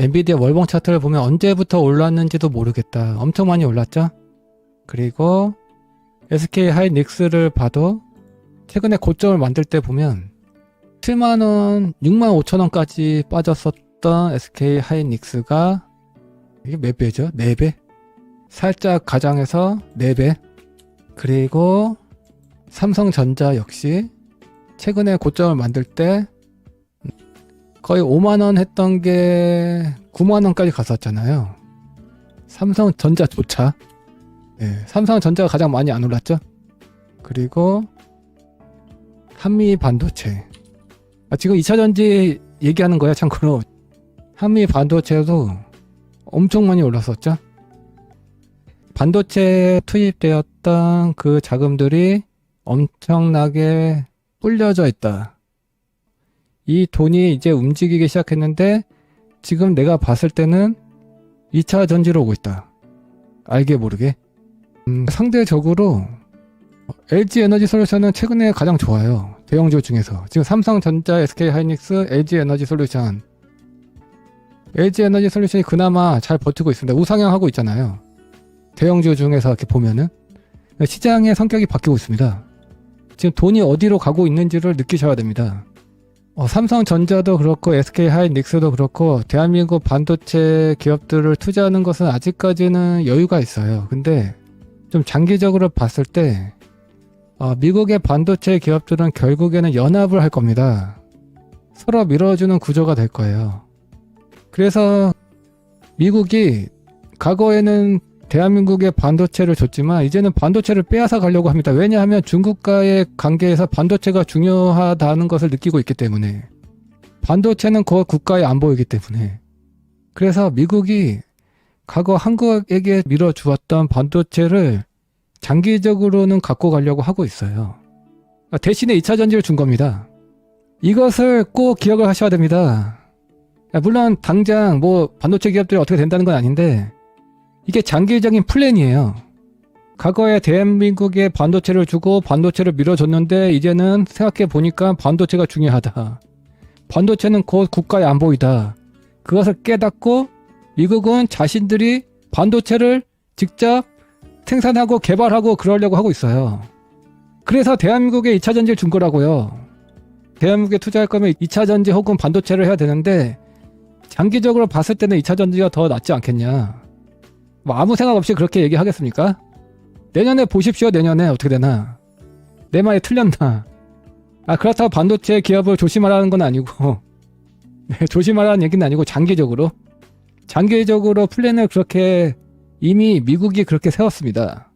엔비디아 월봉 차트를 보면 언제부터 올랐는지도 모르겠다. 엄청 많이 올랐죠? 그리고 SK 하이닉스를 봐도 최근에 고점을 만들 때 보면 7만원, 6만 5천원까지 빠졌었던 SK 하이닉스가 이게 몇 배죠? 4배? 살짝 가장해서 4배. 그리고 삼성전자 역시 최근에 고점을 만들 때 거의 5만원 했던 게 9만원까지 갔었잖아요. 삼성전자조차. 예, 삼성전자가 가장 많이 안 올랐죠? 그리고 한미 반도체. 아, 지금 2차전지 얘기하는 거야, 참고로. 한미 반도체도 엄청 많이 올랐었죠? 반도체 투입되었던 그 자금들이 엄청나게 불려져 있다. 이 돈이 이제 움직이기 시작했는데 지금 내가 봤을 때는 2차 전지로 오고 있다. 알게 모르게. 음, 상대적으로 LG 에너지 솔루션은 최근에 가장 좋아요. 대형주 중에서. 지금 삼성전자, SK 하이닉스, LG 에너지 솔루션. LG 에너지 솔루션이 그나마 잘 버티고 있습니다. 우상향하고 있잖아요. 대형주 중에서 이렇게 보면은 시장의 성격이 바뀌고 있습니다. 지금 돈이 어디로 가고 있는지를 느끼셔야 됩니다. 어, 삼성전자도 그렇고 SK 하이닉스도 그렇고 대한민국 반도체 기업들을 투자하는 것은 아직까지는 여유가 있어요. 근데 좀 장기적으로 봤을 때 어, 미국의 반도체 기업들은 결국에는 연합을 할 겁니다. 서로 밀어주는 구조가 될 거예요. 그래서 미국이 과거에는 대한민국에 반도체를 줬지만 이제는 반도체를 빼앗아 가려고 합니다. 왜냐하면 중국과의 관계에서 반도체가 중요하다는 것을 느끼고 있기 때문에 반도체는 그 국가에 안 보이기 때문에 그래서 미국이 과거 한국에게 밀어주었던 반도체를 장기적으로는 갖고 가려고 하고 있어요. 그러니까 대신에 2차 전지를 준 겁니다. 이것을 꼭 기억을 하셔야 됩니다. 물론 당장 뭐 반도체 기업들이 어떻게 된다는 건 아닌데 이게 장기적인 플랜이에요. 과거에 대한민국에 반도체를 주고 반도체를 밀어줬는데 이제는 생각해 보니까 반도체가 중요하다. 반도체는 곧 국가의 안보이다. 그것을 깨닫고 미국은 자신들이 반도체를 직접 생산하고 개발하고 그러려고 하고 있어요. 그래서 대한민국에 2차 전지를 준 거라고요. 대한민국에 투자할 거면 2차 전지 혹은 반도체를 해야 되는데 장기적으로 봤을 때는 2차 전지가 더 낫지 않겠냐. 뭐 아무 생각 없이 그렇게 얘기하겠습니까? 내년에 보십시오. 내년에 어떻게 되나. 내 말이 틀렸나. 아 그렇다고 반도체 기업을 조심하라는 건 아니고 네, 조심하라는 얘기는 아니고 장기적으로 장기적으로 플랜을 그렇게 이미 미국이 그렇게 세웠습니다.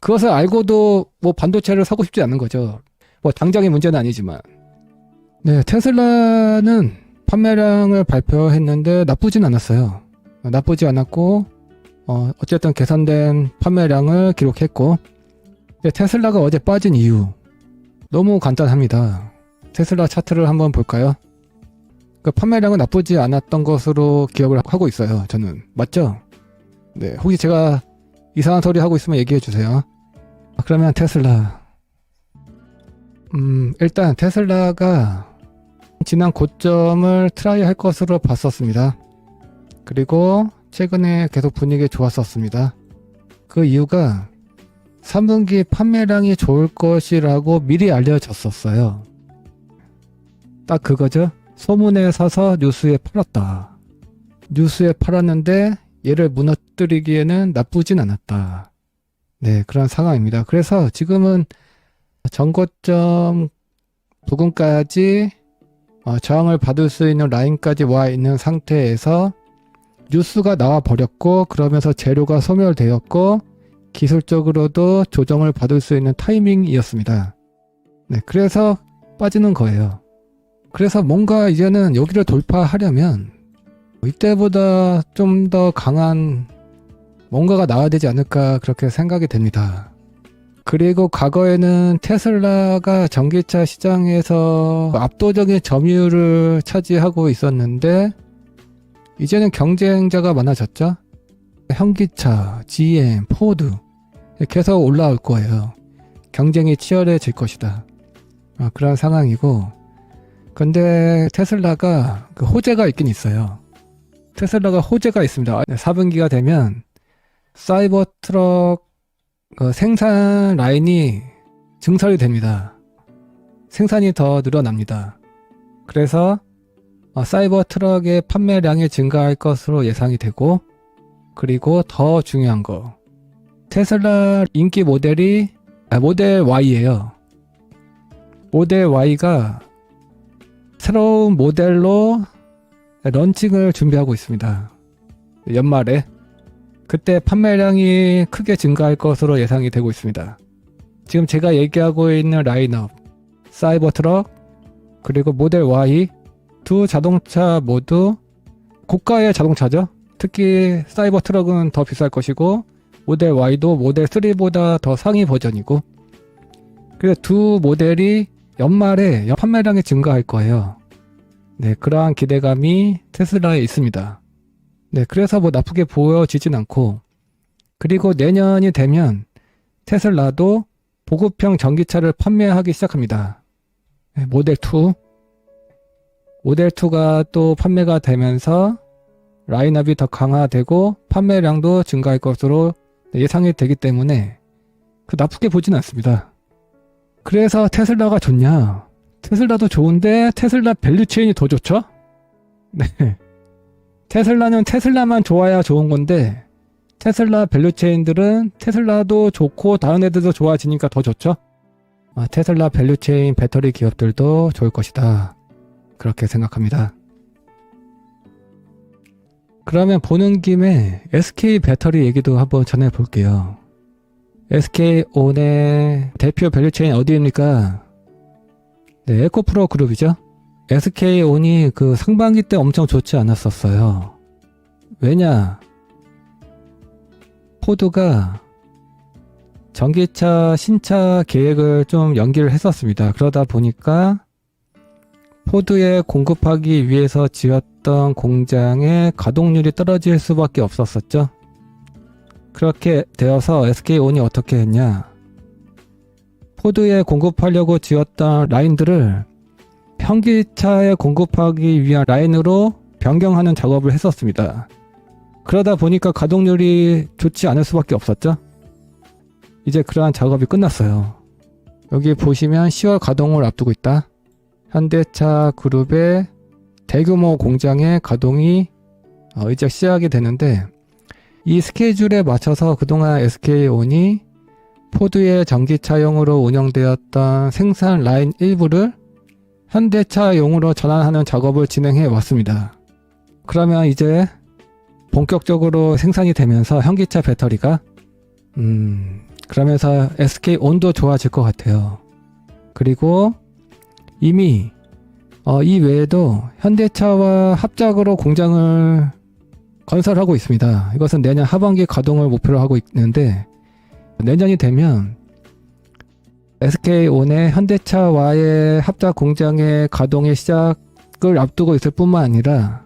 그것을 알고도 뭐 반도체를 사고 싶지 않은 거죠. 뭐 당장의 문제는 아니지만. 네, 테슬라는 판매량을 발표했는데 나쁘진 않았어요. 나쁘지 않았고 어, 어쨌든 개선된 판매량을 기록했고 테슬라가 어제 빠진 이유 너무 간단합니다. 테슬라 차트를 한번 볼까요? 그 판매량은 나쁘지 않았던 것으로 기억을 하고 있어요. 저는 맞죠? 네, 혹시 제가 이상한 소리 하고 있으면 얘기해 주세요. 아, 그러면 테슬라. 음, 일단 테슬라가 지난 고점을 트라이 할 것으로 봤었습니다. 그리고 최근에 계속 분위기 좋았었습니다. 그 이유가 3분기 판매량이 좋을 것이라고 미리 알려졌었어요. 딱 그거죠. 소문에 사서 뉴스에 팔았다. 뉴스에 팔았는데 얘를 무너뜨리기에는 나쁘진 않았다. 네, 그런 상황입니다. 그래서 지금은 전고점 부근까지 어, 저항을 받을 수 있는 라인까지 와 있는 상태에서 뉴스가 나와 버렸고 그러면서 재료가 소멸되었고 기술적으로도 조정을 받을 수 있는 타이밍이었습니다. 네, 그래서 빠지는 거예요. 그래서 뭔가 이제는 여기를 돌파하려면 이때보다 좀 더 강한 뭔가가 나와야 되지 않을까 그렇게 생각이 됩니다. 그리고 과거에는 테슬라가 전기차 시장에서 압도적인 점유율을 차지하고 있었는데 이제는 경쟁자가 많아졌죠. 현기차, GM, 포드 계속 올라올 거예요. 경쟁이 치열해질 것이다. 아, 그런 상황이고 근데 테슬라가 그 호재가 있긴 있어요. 테슬라가 호재가 있습니다. 4분기가 되면 사이버 트럭 어, 생산 라인이 증설이 됩니다. 생산이 더 늘어납니다. 그래서 어, 사이버 트럭의 판매량이 증가할 것으로 예상이 되고 그리고 더 중요한 거 테슬라 인기 모델이 아, 모델 Y예요. 모델 Y가 새로운 모델로 런칭을 준비하고 있습니다. 연말에 그때 판매량이 크게 증가할 것으로 예상이 되고 있습니다. 지금 제가 얘기하고 있는 라인업 사이버 트럭 그리고 모델 Y 두 자동차 모두 고가의 자동차죠. 특히 사이버 트럭은 더 비쌀 것이고 모델 Y도 모델 3보다 더 상위 버전이고 그래서 두 모델이 연말에 판매량이 증가할 거예요. 네, 그러한 기대감이 테슬라에 있습니다. 네, 그래서 뭐 나쁘게 보여지진 않고 그리고 내년이 되면 테슬라도 보급형 전기차를 판매하기 시작합니다. 네, 모델 2 모델 2가 또 판매가 되면서 라인업이 더 강화되고 판매량도 증가할 것으로 예상이 되기 때문에 그 나쁘게 보진 않습니다. 그래서 테슬라가 좋냐? 테슬라도 좋은데 테슬라 밸류체인이 더 좋죠? 네. 테슬라는 테슬라만 좋아야 좋은 건데 테슬라 밸류체인들은 테슬라도 좋고 다른 애들도 좋아지니까 더 좋죠? 아, 테슬라 밸류체인 배터리 기업들도 좋을 것이다. 그렇게 생각합니다. 그러면 보는 김에 SK 배터리 얘기도 한번 전해 볼게요. SK온의 대표 밸류체인 어디입니까? 네, 에코프로 그룹이죠. SK온이 그 상반기 때 엄청 좋지 않았었어요. 왜냐? 포드가 전기차 신차 계획을 좀 연기를 했었습니다. 그러다 보니까 포드에 공급하기 위해서 지었던 공장의 가동률이 떨어질 수밖에 없었었죠. 그렇게 되어서 SK온이 어떻게 했냐? 포드에 공급하려고 지었던 라인들을 현기차에 공급하기 위한 라인으로 변경하는 작업을 했었습니다. 그러다 보니까 가동률이 좋지 않을 수밖에 없었죠. 이제 그러한 작업이 끝났어요. 여기 보시면 10월 가동을 앞두고 있다. 현대차 그룹의 대규모 공장의 가동이 어, 이제 시작이 되는데 이 스케줄에 맞춰서 그동안 SK온이 포드의 전기차용으로 운영되었던 생산 라인 일부를 현대차용으로 전환하는 작업을 진행해 왔습니다. 그러면 이제 본격적으로 생산이 되면서 현기차 배터리가 음 그러면서 SK온도 좋아질 것 같아요. 그리고 이미 어, 이 외에도 현대차와 합작으로 공장을 건설하고 있습니다. 이것은 내년 하반기 가동을 목표로 하고 있는데 내년이 되면 SK온의 현대차와의 합작 공장의 가동의 시작을 앞두고 있을 뿐만 아니라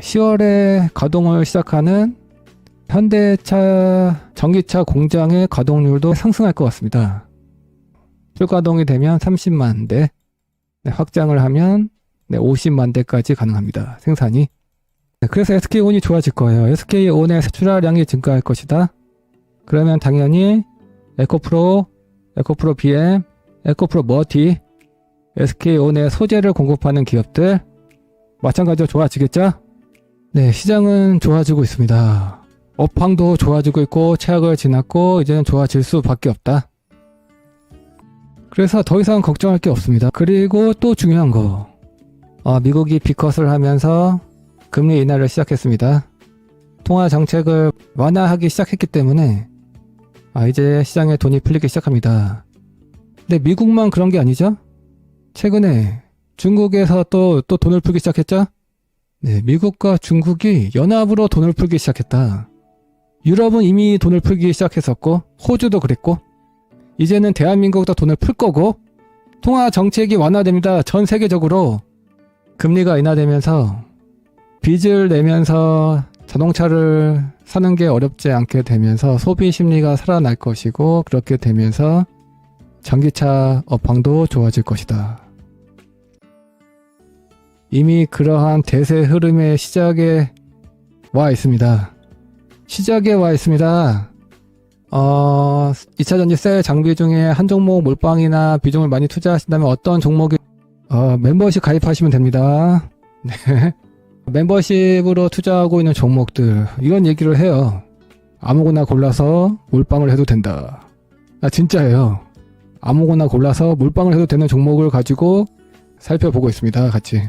10월에 가동을 시작하는 현대차 전기차 공장의 가동률도 상승할 것 같습니다. 출가동이 되면 30만 대, 네, 확장을 하면 네, 50만 대까지 가능합니다. 생산이. 네, 그래서 SK온이 좋아질 거예요. SK온의 출하량이 증가할 것이다. 그러면 당연히 에코프로, 에코프로 BM, 에코프로 머티, SK온의 소재를 공급하는 기업들 마찬가지로 좋아지겠죠? 네, 시장은 좋아지고 있습니다. 업황도 좋아지고 있고 최악을 지났고 이제는 좋아질 수밖에 없다. 그래서 더 이상 걱정할 게 없습니다. 그리고 또 중요한 거. 어, 미국이 비컷을 하면서 금리 인하를 시작했습니다. 통화 정책을 완화하기 시작했기 때문에 아, 이제 시장에 돈이 풀리기 시작합니다. 근데 미국만 그런 게 아니죠? 최근에 중국에서 또, 또 돈을 풀기 시작했죠? 네, 미국과 중국이 연합으로 돈을 풀기 시작했다. 유럽은 이미 돈을 풀기 시작했었고, 호주도 그랬고, 이제는 대한민국도 돈을 풀 거고 통화 정책이 완화됩니다. 전 세계적으로 금리가 인하되면서 빚을 내면서 자동차를 사는 게 어렵지 않게 되면서 소비 심리가 살아날 것이고 그렇게 되면서 전기차 업황도 좋아질 것이다. 이미 그러한 대세 흐름의 시작에 와 있습니다. 시작에 와 있습니다. 어, 2차 전지 셀 장비 중에 한 종목 몰빵이나 비중을 많이 투자하신다면 어떤 종목이 어, 멤버십 가입하시면 됩니다. 네. 멤버십으로 투자하고 있는 종목들 이런 얘기를 해요. 아무거나 골라서 몰빵을 해도 된다. 아 진짜예요. 아무거나 골라서 몰빵을 해도 되는 종목을 가지고 살펴보고 있습니다. 같이.